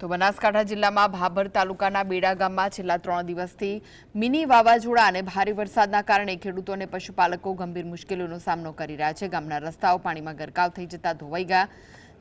તો બનાસકાંઠા જિલ્લામાં ભાભર તાલુકાના બેડા ગામમાં છેલ્લા ત્રણ દિવસથી મિની વાવાઝોડા અને ભારે વરસાદના કારણે ખેડૂતો અને પશુપાલકો ગંભીર મુશ્કેલીઓનો સામનો કરી રહ્યા છે. ગામના રસ્તાઓ પાણીમાં ગરકાવ થઈ જતા ધોવાઈ ગયા.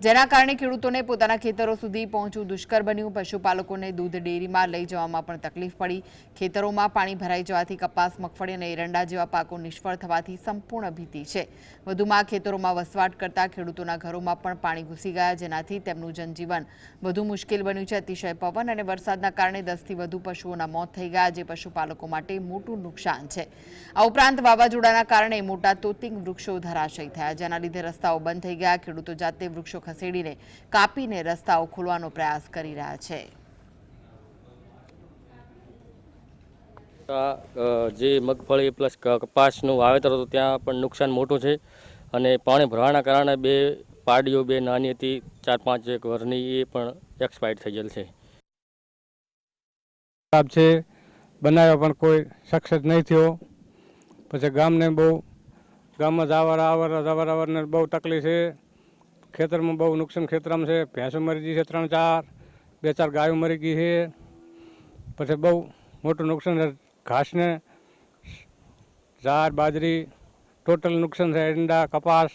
જેના કારણે ખેડૂતોને પોતાના ખેતરો સુધી પહોંચવું દુષ્કર બન્યું. પશુપાલકોને દૂધ ડેરીમાં લઈ જવામાં પણ તકલીફ પડી. ખેતરોમાં પાણી ભરાઈ જવાથી કપાસ, મગફળી અને એરંડા જેવા પાકો નિષ્ફળ થવાથી સંપૂર્ણ ભીતિ છે. વધુમાં ખેતરોમાં વસવાટ કરતા ખેડૂતોના ઘરોમાં પણ પાણી ઘૂસી ગયા, જેનાથી તેમનું જનજીવન વધુ મુશ્કેલ બન્યું છે. અતિશય પવન અને વરસાદના કારણે દસથી વધુ પશુઓના મોત થઈ ગયા, જે પશુપાલકો માટે મોટું નુકસાન છે. આ ઉપરાંત વાવાઝોડાના કારણે મોટા તોતિંગ વૃક્ષો ધરાશયી થયા, જેના લીધે રસ્તાઓ બંધ થઈ ગયા. ખેડૂતો જાતે વૃક્ષો ખસેડીને કાપીને રસ્તાઓ ખોલવાનો પ્રયાસ કરી રહ્યા છે. જે મગફળી પ્લસ કપાસનું વાવેતર હતું ત્યાં પણ નુકસાન મોટું છે અને પાણી ભરવાના કારણે બે પાડીઓ બે નાની હતી ચાર પાંચ એક વર્ષની એ પણ એક્સપાયર થઈ ગયેલ છે. ખરાબ છે બનાવ્યો પણ કોઈ સક્સેસ નહીં થયો. પછી ગામને બહુ ગામમાં જ આવર જવર આવરને બહુ તકલીફ છે. ખેતરમાં બહુ નુકસાન ખેતરમાં છે ભેંસો મરી ગઈ છે ત્રણ ચાર બે ચાર ગાયો મરી ગઈ છે પછી બહુ મોટું નુકસાન છે ઘાસને ઝાડ બાજરી ટોટલ નુકસાન છે એરંડા કપાસ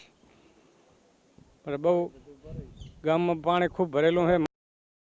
પછી બહુ ગામમાં પાણી ખૂબ ભરેલું છે